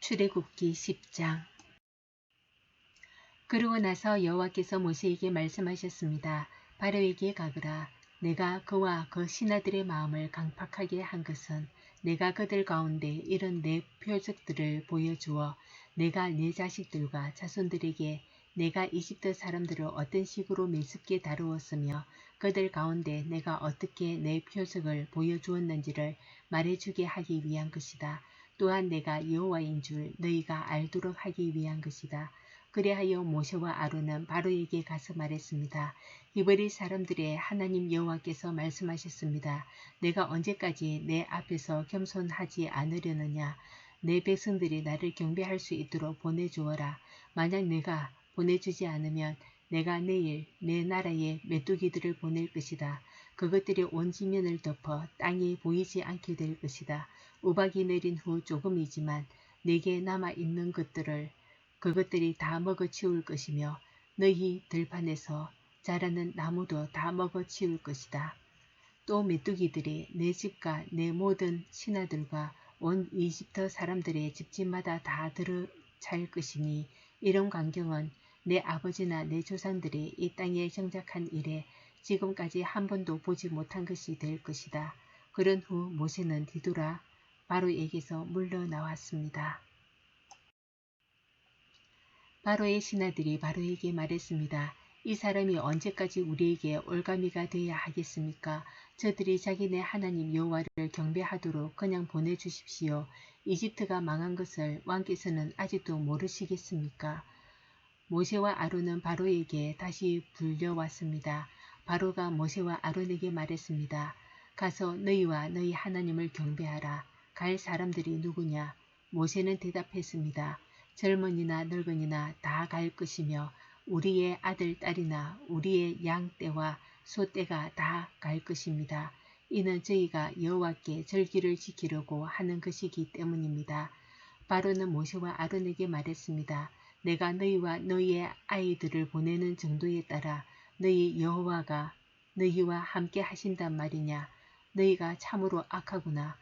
출애굽기 10장 그러고 나서 여호와께서 모세에게 말씀하셨습니다. 바로에게 가거라. 내가 그와 그 신하들의 마음을 강팍하게 한 것은 내가 그들 가운데 이런 내 표적들을 보여주어 내가 내 자식들과 자손들에게 내가 이집트 사람들을 어떤 식으로 매습게 다루었으며 그들 가운데 내가 어떻게 내 표적을 보여주었는지를 말해주게 하기 위한 것이다. 또한 내가 여호와인 줄 너희가 알도록 하기 위한 것이다. 그리하여 모세와 아론은 바로에게 가서 말했습니다. 히브리 사람들의 하나님 여호와께서 말씀하셨습니다. 내가 언제까지 내 앞에서 겸손하지 않으려느냐. 내 백성들이 나를 경배할 수 있도록 보내주어라. 만약 내가 보내주지 않으면 내가 내일 내 나라에 메뚜기들을 보낼 것이다. 그것들이 온 지면을 덮어 땅이 보이지 않게 될 것이다. 우박이 내린 후 조금이지만 내게 남아 있는 것들을 그것들이 다 먹어치울 것이며 너희 들판에서 자라는 나무도 다 먹어치울 것이다. 또 메뚜기들이 내 집과 내 모든 신하들과 온 이집트 사람들의 집집마다 다 들어찰 것이니 이런 광경은 내 아버지나 내 조상들이 이 땅에 정착한 이래 지금까지 한 번도 보지 못한 것이 될 것이다. 그런 후 모세는 뒤돌아 바로에게서 물러나왔습니다. 바로의 신하들이 바로에게 말했습니다. 이 사람이 언제까지 우리에게 올가미가 되어야 하겠습니까? 저들이 자기네 하나님 여호와를 경배하도록 그냥 보내주십시오. 이집트가 망한 것을 왕께서는 아직도 모르시겠습니까? 모세와 아론은 바로에게 다시 불려왔습니다. 바로가 모세와 아론에게 말했습니다. 가서 너희와 너희 하나님을 경배하라. 갈 사람들이 누구냐? 모세는 대답했습니다. 젊은이나 늙은이나 다 갈 것이며 우리의 아들, 딸이나 우리의 양떼와 소떼가 다 갈 것입니다. 이는 저희가 여호와께 절기를 지키려고 하는 것이기 때문입니다. 바로는 모세와 아론에게 말했습니다. 내가 너희와 너희의 아이들을 보내는 정도에 따라 너희 여호와가 너희와 함께 하신단 말이냐. 너희가 참으로 악하구나.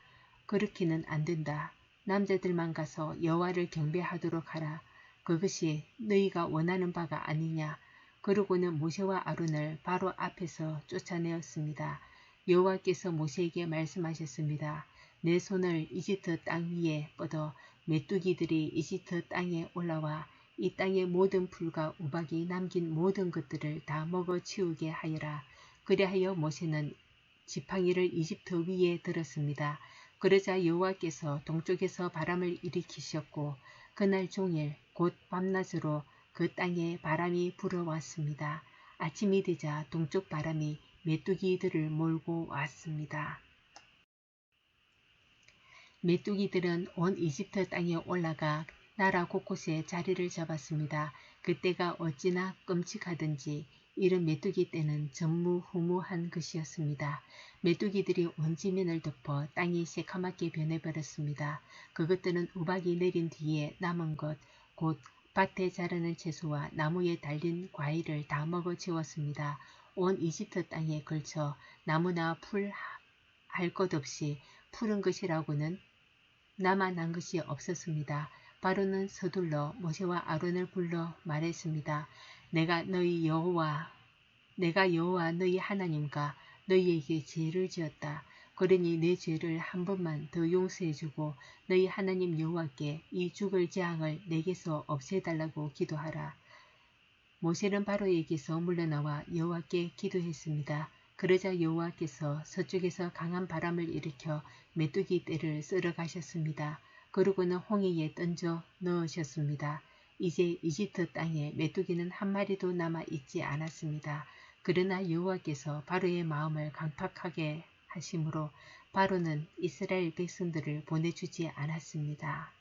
그렇게는 안 된다. 남자들만 가서 여호와를 경배하도록 하라. 그것이 너희가 원하는 바가 아니냐. 그러고는 모세와 아론을 바로 앞에서 쫓아내었습니다. 여호와께서 모세에게 말씀하셨습니다. 내 손을 이집트 땅 위에 뻗어 메뚜기들이 이집트 땅에 올라와 이 땅의 모든 풀과 우박이 남긴 모든 것들을 다 먹어치우게 하여라. 그리하여 모세는 지팡이를 이집트 위에 들었습니다. 그러자 여호와께서 동쪽에서 바람을 일으키셨고 그날 종일 곧 밤낮으로 그 땅에 바람이 불어왔습니다. 아침이 되자 동쪽 바람이 메뚜기들을 몰고 왔습니다. 메뚜기들은 온 이집트 땅에 올라가 나라 곳곳에 자리를 잡았습니다. 그때가 어찌나 끔찍하든지 이런 메뚜기 떼는 전무후무한 것이었습니다. 메뚜기들이 온 지면을 덮어 땅이 새카맣게 변해버렸습니다. 그것들은 우박이 내린 뒤에 남은 것, 곧 밭에 자라는 채소와 나무에 달린 과일을 다 먹어 치웠습니다. 온 이집트 땅에 걸쳐 나무나 풀 할 것 없이 푸른 것이라고는 남아난 것이 없었습니다. 바로는 서둘러 모세와 아론을 불러 말했습니다. 내가 너희 여호와 내가 여호와 너희 하나님과 너희에게 죄를 지었다. 그러니 내 죄를 한 번만 더 용서해주고 너희 하나님 여호와께 이 죽을 재앙을 내게서 없애달라고 기도하라. 모세는 바로에게서 물러나와 여호와께 기도했습니다. 그러자 여호와께서 서쪽에서 강한 바람을 일으켜 메뚜기 떼를 쓸어 가셨습니다. 그러고는 홍해에 던져 넣으셨습니다. 이제 이집트 땅에 메뚜기는 한 마리도 남아 있지 않았습니다. 그러나 여호와께서 바로의 마음을 강팍하게 하심으로 바로는 이스라엘 백성들을 보내주지 않았습니다.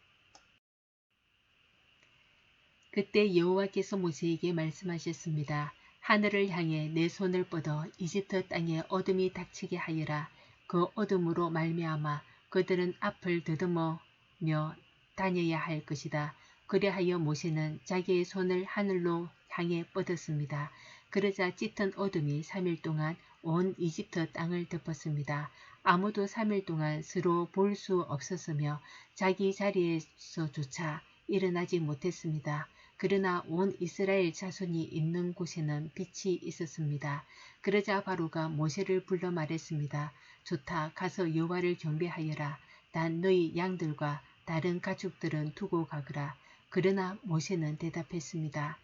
그때 여호와께서 모세에게 말씀하셨습니다. 하늘을 향해 내 손을 뻗어 이집트 땅에 어둠이 닥치게 하여라. 그 어둠으로 말미암아 그들은 앞을 더듬어 며 다녀야 할 것이다. 그리하여 모세는 자기의 손을 하늘로 향해 뻗었습니다. 그러자 짙은 어둠이 3일 동안 온 이집트 땅을 덮었습니다. 아무도 3일 동안 서로 볼 수 없었으며 자기 자리에서조차 일어나지 못했습니다. 그러나 온 이스라엘 자손이 있는 곳에는 빛이 있었습니다. 그러자 바로가 모세를 불러 말했습니다. 좋다 가서 여호와를 경배하여라. 단 너희 양들과 다른 가축들은 두고 가거라. 그러나 모세는 대답했습니다.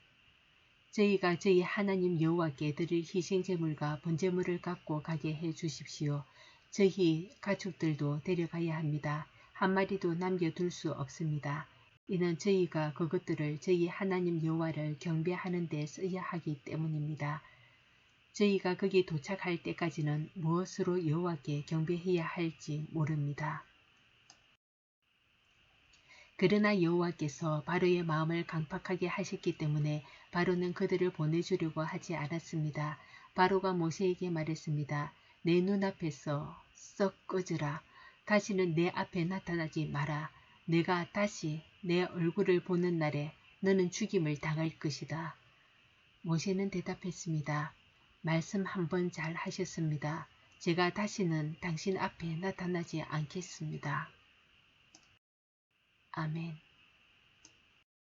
저희가 저희 하나님 여호와께 드릴 희생제물과 번제물을 갖고 가게 해 주십시오. 저희 가축들도 데려가야 합니다. 한 마리도 남겨둘 수 없습니다. 이는 저희가 그것들을 저희 하나님 여호와를 경배하는 데 써야 하기 때문입니다. 저희가 거기 도착할 때까지는 무엇으로 여호와께 경배해야 할지 모릅니다. 그러나 여호와께서 바로의 마음을 강팍하게 하셨기 때문에 바로는 그들을 보내주려고 하지 않았습니다. 바로가 모세에게 말했습니다. 내 눈앞에서 썩 꺼져라. 다시는 내 앞에 나타나지 마라. 내가 다시 내 얼굴을 보는 날에 너는 죽임을 당할 것이다. 모세는 대답했습니다. 말씀 한번 잘 하셨습니다. 제가 다시는 당신 앞에 나타나지 않겠습니다. 아멘.